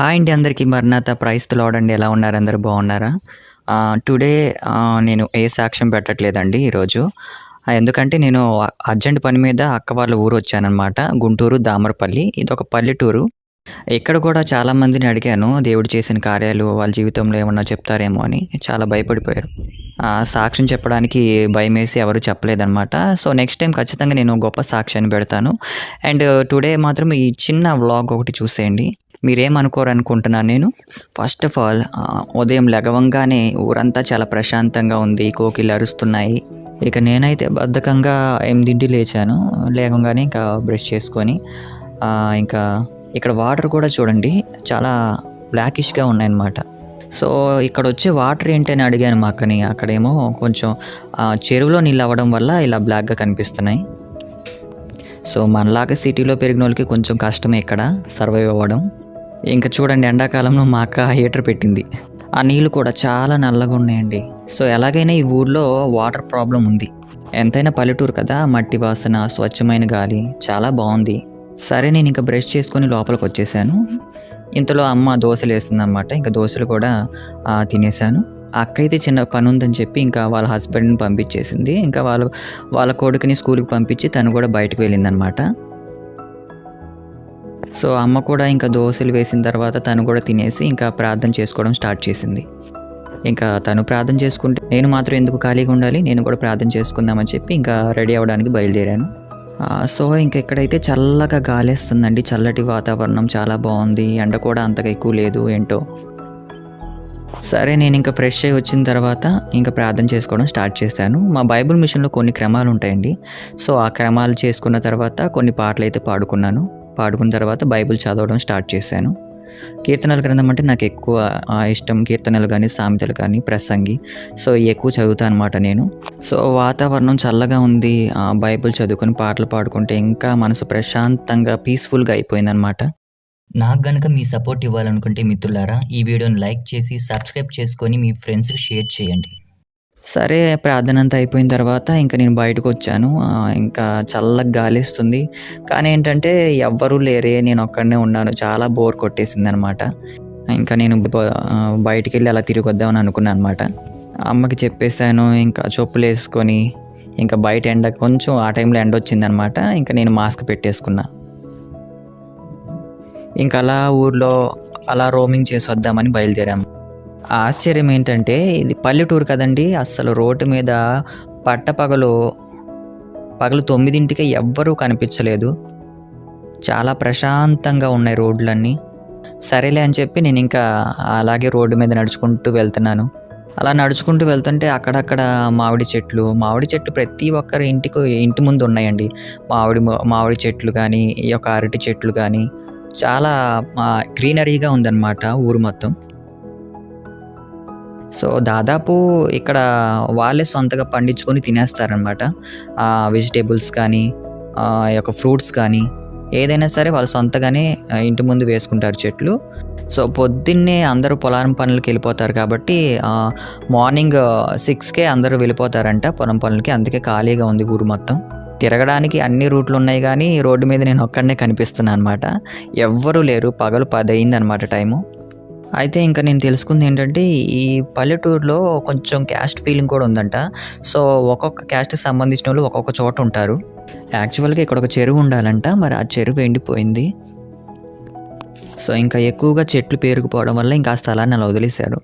Hi అండి అందరికీ. మరణాత ప్రైస్తులు లోడండి ఎలా ఉన్నారు? అందరు బాగున్నారా? టుడే నేను ఏ సాక్ష్యం పెట్టట్లేదండి ఈరోజు. ఎందుకంటే నేను అర్జెంట్ పని మీద అక్క వాళ్ళ ఊరు వచ్చానమాట గుంటూరు దామరపల్లి. ఇది ఒక పల్లెటూరు. ఇక్కడ కూడా చాలా మందిని అడిగాను దేవుడు చేసిన కార్యాలు వాళ్ళ జీవితంలో ఏమన్నా చెప్తారేమో అని. చాలా భయపడిపోయారు. సాక్ష్యం చెప్పడానికి భయం వేసి ఎవరు చెప్పలేదన్నమాట. సో నెక్స్ట్ టైం ఖచ్చితంగా నేను గొప్ప సాక్ష్యాన్ని పెడతాను. అండ్ టుడే మాత్రం ఈ చిన్న వ్లాగ్ ఒకటి చూసేయండి. మీరేమనుకోరు అనుకుంటున్నాను నేను ఫస్ట్ ఆఫ్ ఆల్ ఉదయం లెగవంగానే ఊరంతా చాలా ప్రశాంతంగా ఉంది కోకిలు అరుస్తున్నాయి. ఇక నేనైతే బద్ధకంగా ఎనిమిదింటి లేచాను లేవగానే ఇంకా బ్రష్ చేసుకొని ఇంకా ఇక్కడ వాటర్ కూడా చూడండి చాలా బ్లాకిష్గా ఉన్నాయన్నమాట. సో ఇక్కడ వచ్చే వాటర్ ఏంటి అని అడిగాను మా అక్కని అక్కడేమో కొంచెం చెరువులో నీళ్ళు అవ్వడం వల్ల ఇలా బ్లాక్గా కనిపిస్తున్నాయి. సో మనలాగా సిటీలో పెరిగిన వాళ్ళకి కొంచెం కష్టమే ఇక్కడ సర్వైవ్ అవ్వడం. ఇంకా చూడండి ఎండాకాలంలో మా అక్క హీటర్ పెట్టింది. ఆ నీళ్ళు కూడా చాలా నల్లగా ఉన్నాయండి. సో ఎలాగైనా ఈ ఊర్లో వాటర్ ప్రాబ్లం ఉంది. ఎంతైనా పల్లెటూరు కదా మట్టి వాసన స్వచ్ఛమైన గాలి చాలా బాగుంది. సరే నేను ఇంకా బ్రష్ చేసుకొని లోపలికి వచ్చేసాను. ఇంతలో అమ్మ దోశలు వేస్తుందన్నమాట ఇంకా దోశలు కూడా తినేసాను. అక్క అయితే చిన్న పని ఉందని చెప్పి ఇంకా వాళ్ళ హస్బెండ్ని పంపించేసింది. ఇంకా వాళ్ళు వాళ్ళ కొడుకుని స్కూల్కి పంపించి తను కూడా బయటకు వెళ్ళిందనమాట సో అమ్మ కూడా ఇంకా దోశలు వేసిన తర్వాత తను కూడా తినేసి ఇంకా ప్రార్థన చేసుకోవడం స్టార్ట్ చేసింది. ఇంకా తను ప్రార్థన చేసుకుంటే నేను మాత్రం ఎందుకు ఖాళీగా ఉండాలి? నేను కూడా ప్రార్థన చేసుకుందామని చెప్పి ఇంకా రెడీ అవ్వడానికి బయలుదేరాను. సో ఇంకా ఎక్కడైతే చల్లగా గాలేస్తుందండి చల్లటి వాతావరణం చాలా బాగుంది ఎండ కూడా అంతగా ఎక్కువ లేదు ఏంటో. సరే నేను ఇంకా ఫ్రెష్ అయ్యి వచ్చిన తర్వాత ఇంకా ప్రార్థన చేసుకోవడం స్టార్ట్ చేశాను. మా బైబిల్ మిషన్లో కొన్ని క్రమాలు ఉంటాయండి. సో ఆ క్రమాలు చేసుకున్న తర్వాత కొన్ని పాటలు అయితే పాడుకున్నాను. పాడుకున్న తర్వాత బైబిల్ చదవడం స్టార్ట్ చేశాను. కీర్తనల గ్రంథం అంటే నాకు ఎక్కువ ఇష్టం కీర్తనలు కానీ సామెతలు కానీ ప్రసంగి. సో ఎక్కువ చదువుతాను అనమాట నేను. సో వాతావరణం చల్లగా ఉంది. బైబిల్ చదువుకొని పాటలు పాడుకుంటే ఇంకా మనసు ప్రశాంతంగా పీస్ఫుల్గా అయిపోయిందనమాట నాకు గనక మీ సపోర్ట్ ఇవ్వాలనుకుంటే మిత్రులారా ఈ వీడియోని లైక్ చేసి సబ్స్క్రైబ్ చేసుకొని మీ ఫ్రెండ్స్కి షేర్ చేయండి. సరే ప్రార్థన అంతా అయిపోయిన తర్వాత ఇంకా నేను బయటకు వచ్చాను ఇంకా చల్లగా గాలిస్తుంది. కానీ ఏంటంటే ఎవ్వరూ లేరే నేను ఒక్కడనే ఉన్నాను. చాలా బోర్ కొట్టేసింది అనమాట ఇంకా నేను బయటికి వెళ్ళి అలా తిరిగి వద్దామని అనుకున్నాను అనమాట. అమ్మకి చెప్పేశాను ఇంకా చెప్పులు వేసుకొని ఇంకా బయట ఎండ కొంచెం ఆ టైంలో ఎండ వచ్చిందనమాట. ఇంకా నేను మాస్క్ పెట్టేసుకున్నా. ఇంకా అలా ఊర్లో అలా రోమింగ్ చేసి వద్దామని బయలుదేరాము ఆశ్చర్యం ఏంటంటే ఇది పల్లెటూరు కదండి. అస్సలు రోడ్డు మీద పట్టపగలు పగలు తొమ్మిదింటికి ఎవ్వరూ కనిపించలేదు. చాలా ప్రశాంతంగా ఉన్నాయి రోడ్లన్నీ. సరేలే అని చెప్పి నేను ఇంకా అలాగే రోడ్డు మీద నడుచుకుంటూ వెళ్తున్నాను. అలా నడుచుకుంటూ వెళ్తుంటే అక్కడక్కడ మామిడి చెట్లు మామిడి చెట్లు ప్రతి ఒక్కరి ఇంటికి ఇంటి ముందు ఉన్నాయండి. మామిడి మామిడి చెట్లు కానీ ఈ యొక్క అరటి చెట్లు కానీ చాలా గ్రీనరీగా ఉందన్నమాట ఊరు మొత్తం. సో దాదాపు ఇక్కడ వాళ్ళే సొంతగా పండించుకొని తినేస్తారనమాట వెజిటేబుల్స్ కానీ ఆ యొక్క ఫ్రూట్స్ కానీ ఏదైనా సరే వాళ్ళు సొంతగానే ఇంటి ముందు వేసుకుంటారు చెట్లు. సో పొద్దున్నే అందరూ పొలం పనులకి వెళ్ళిపోతారు కాబట్టి మార్నింగ్ సిక్స్కే అందరూ వెళ్ళిపోతారంట పొలం పనులకి. అందుకే ఖాళీగా ఉంది ఊరు మొత్తం. తిరగడానికి అన్ని రూట్లు ఉన్నాయి కానీ రోడ్డు మీద నేను ఒక్కడనే కనిపిస్తున్నాను అనమాట ఎవ్వరూ లేరు. పగలు పది అయిందనమాట టైము. అయితే ఇంకా నేను తెలుసుకుంది ఏంటంటే ఈ పల్లెటూరులో కొంచెం క్యాస్ట్ ఫీలింగ్ కూడా ఉందంట. సో ఒక్కొక్క క్యాస్ట్కి సంబంధించిన వాళ్ళు ఒక్కొక్క చోట ఉంటారు. యాక్చువల్గా ఇక్కడ ఒక చెరువు ఉండాలంట. మరి ఆ చెరువు ఎండిపోయింది. సో ఇంకా ఎక్కువగా చెట్లు పేరుకుపోవడం వల్ల ఇంకా ఆ స్థలాన్ని అలా వదిలేశారు.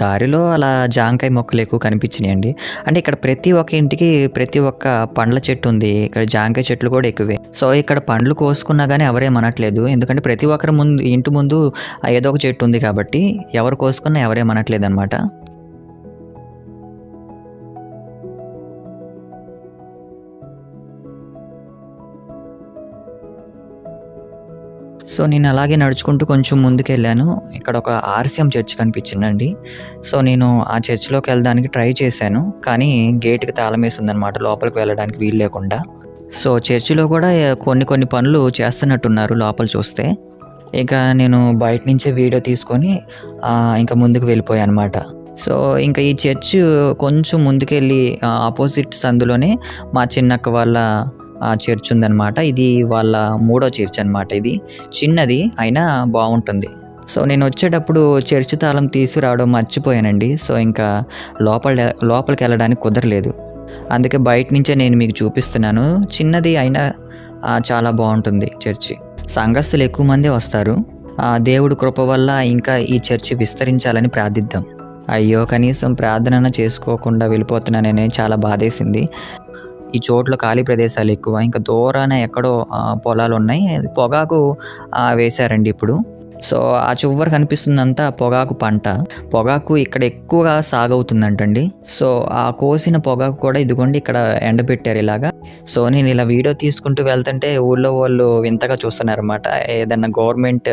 దారిలో అలా జాంకాయ మొక్కలు ఎక్కువ కనిపించినాయండి. అంటే ఇక్కడ ప్రతి ఒక్క ఇంటికి ప్రతి ఒక్క పండ్ల చెట్టు ఉంది. ఇక్కడ జాంకాయ చెట్లు కూడా ఎక్కువే. సో ఇక్కడ పండ్లు కోసుకున్నా కానీ ఎవరేమనట్లేదు ఎందుకంటే ప్రతి ఒక్కరి ముందు ఇంటి ముందు ఏదో ఒక చెట్టు ఉంది కాబట్టి ఎవరు కోసుకున్నా ఎవరేమనట్లేదు అనమాట సో నేను అలాగే నడుచుకుంటూ కొంచెం ముందుకెళ్ళాను. ఇక్కడ ఒక ఆర్సిఎం చర్చ్ కనిపించిందండి. సో నేను ఆ చర్చ్లోకి వెళ్ళడానికి ట్రై చేశాను. కానీ గేట్కి తాళం వేసిందనమాట లోపలికి వెళ్ళడానికి వీలు లేకుండా. సో చర్చిలో కూడా కొన్ని కొన్ని పనులు చేస్తున్నట్టున్నారు లోపల చూస్తే. ఇక నేను బయట నుంచే వీడియో తీసుకొని ఇంకా ముందుకు వెళ్ళిపోయాను అనమాట సో ఇంకా ఈ చర్చ్ కొంచెం ముందుకెళ్ళి ఆపోజిట్ సందులోనే మా చిన్నక్క వాళ్ళ చర్చ్ ఉందన్నమాట. ఇది వాళ్ళ మూడో చర్చ్ అనమాట ఇది. చిన్నది అయినా బాగుంటుంది. సో నేను వచ్చేటప్పుడు చర్చి తాళం తీసుకురావడం మర్చిపోయానండి. సో ఇంకా లోపల లోపలికి వెళ్ళడానికి కుదరలేదు. అందుకే బయట నుంచే నేను మీకు చూపిస్తున్నాను. చిన్నది అయినా చాలా బాగుంటుంది చర్చి. సంఘస్థులు ఎక్కువ మంది వస్తారు. ఆ, దేవుడు కృప వల్ల ఇంకా ఈ చర్చి విస్తరించాలని ప్రార్థిద్దాం. అయ్యో కనీసం ప్రార్థన చేసుకోకుండా వెళ్ళిపోతున్నానని చాలా బాధేసింది. ఈ చోట్ల ఖాళీ ప్రదేశాలు ఎక్కువ. ఇంకా దూరాన ఎక్కడో పొలాలు ఉన్నాయి. పొగాకు వేశారండి ఇప్పుడు. సో ఆ చివరి కనిపిస్తుందంతా పొగాకు పంట. పొగాకు ఇక్కడ ఎక్కువగా సాగవుతుందంటండి. సో ఆ కోసిన పొగాకు కూడా ఇదిగోండి ఇక్కడ ఎండబెట్టారు ఇలాగా. సో నేను ఇలా వీడియో తీసుకుంటూ వెళ్తుంటే ఊళ్ళో వాళ్ళు వింతగా చూస్తున్నారన్నమాట. ఏదన్నా గవర్నమెంట్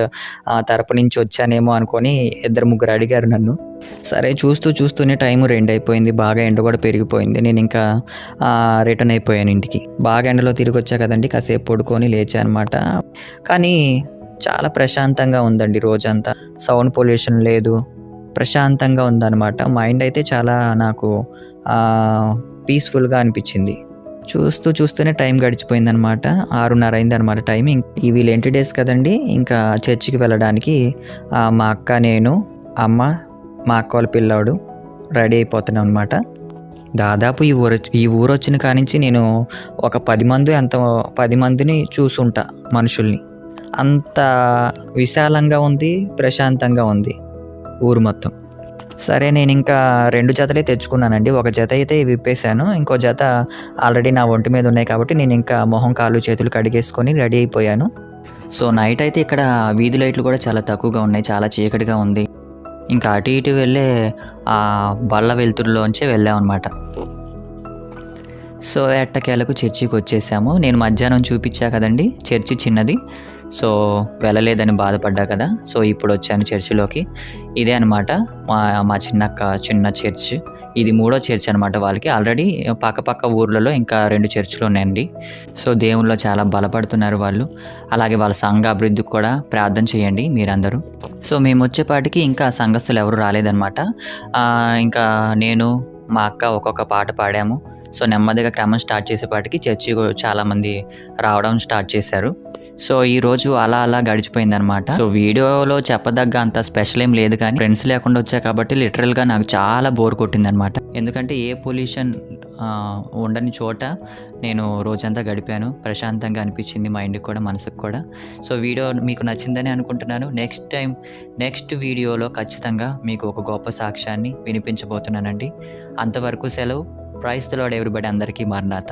ఆ, తరపు నుంచి వచ్చానేమో అనుకొని ఇద్దరు ముగ్గురు అడిగారు నన్ను. సరే చూస్తూ చూస్తూనే టైం రెండు అయిపోయింది బాగా ఎండ కూడా పెరిగిపోయింది. నేను ఇంకా రిటర్న్ అయిపోయాను ఇంటికి. బాగా ఎండలో తిరిగి వచ్చా కదండి కాసేపు పడుకొని లేచా అనమాట కానీ చాలా ప్రశాంతంగా ఉందండి రోజంతా. సౌండ్ పొల్యూషన్ లేదు. ప్రశాంతంగా ఉందన్నమాట. మైండ్ అయితే చాలా నాకు పీస్ఫుల్గా అనిపించింది. చూస్తూ చూస్తూనే టైం గడిచిపోయిందనమాట ఆరున్నర అయిందనమాట టైం. ఈ వీళ్ళు ఎంటీ డేస్ కదండి ఇంకా చర్చికి వెళ్ళడానికి మా అక్క నేను అమ్మ మా అక్క వాళ్ళ పిల్లాడు రెడీ అయిపోతున్నాం అనమాట దాదాపు ఈ ఊరు ఈ ఊరు వచ్చిన కానించి నేను ఒక పది మంది అంత పది మందిని చూసుంటా మనుషుల్ని. అంత విశాలంగా ఉంది ప్రశాంతంగా ఉంది ఊరు మొత్తం. సరే నేను ఇంకా రెండు జతలే తెచ్చుకున్నానండి. ఒక జత అయితే విప్పేశాను. ఇంకో జత ఆల్రెడీ నా ఒంటి మీద ఉన్నాయి కాబట్టి నేను ఇంకా మొహం కాళ్ళు చేతులు కడిగేసుకొని రెడీ అయిపోయాను. సో నైట్ అయితే ఇక్కడ వీధి లైట్లు కూడా చాలా తక్కువగా ఉన్నాయి. చాలా చీకటిగా ఉంది. ఇంకా అటు ఇటు వెళ్ళే ఆ బల్ల వెలుతురులోంచే వెళ్ళామన్నమాట. సో ఎట్టకేలకు చర్చికి వచ్చేసాము నేను మధ్యాహ్నం చూపించా కదండి. చర్చి చిన్నది. సో వెళ్ళలేదని బాధపడ్డా కదా. సో ఇప్పుడు వచ్చాను చర్చిలోకి. ఇదే అనమాట మా మా చిన్నక్క చిన్న చర్చ్. ఇది మూడో చర్చ్ అనమాట వాళ్ళకి. ఆల్రెడీ పక్కపక్క ఊర్లలో ఇంకా రెండు చర్చిలు ఉన్నాయండి. సో దేవుళ్ళు చాలా బలపడుతున్నారు వాళ్ళు. అలాగే వాళ్ళ సంఘ అభివృద్ధికి కూడా ప్రార్థన చేయండి మీరందరూ. సో మేము వచ్చేపాటికి ఇంకా సంఘస్థులు ఎవరు రాలేదన్నమాట. ఇంకా నేను మా అక్క ఒక్కొక్క పాట పాడాము. సో నెమ్మదిగా క్రమం స్టార్ట్ చేసేపాటికి చర్చి చాలామంది రావడం స్టార్ట్ చేశారు. సో ఈ రోజు అలా అలా గడిచిపోయింది అనమాట సో వీడియోలో చెప్పదగ్గ అంత స్పెషల్ ఏం లేదు కానీ ఫ్రెండ్స్ లేకుండా వచ్చా కాబట్టి లిటరల్గా నాకు చాలా బోర్ కొట్టింది అనమాట ఎందుకంటే ఏ పొల్యూషన్ ఉండని చోట నేను రోజంతా గడిపాను. ప్రశాంతంగా అనిపించింది మైండ్కి కూడా మనసుకు కూడా. సో వీడియో మీకు నచ్చిందని అనుకుంటున్నాను. నెక్స్ట్ టైం నెక్స్ట్ వీడియోలో ఖచ్చితంగా మీకు ఒక గొప్ప సాక్ష్యాన్ని వినిపించబోతున్నానండి. అంతవరకు సెలవు. ప్రైస్ తలోడ్ ఎవరిబడి అందరికీ మరణాత.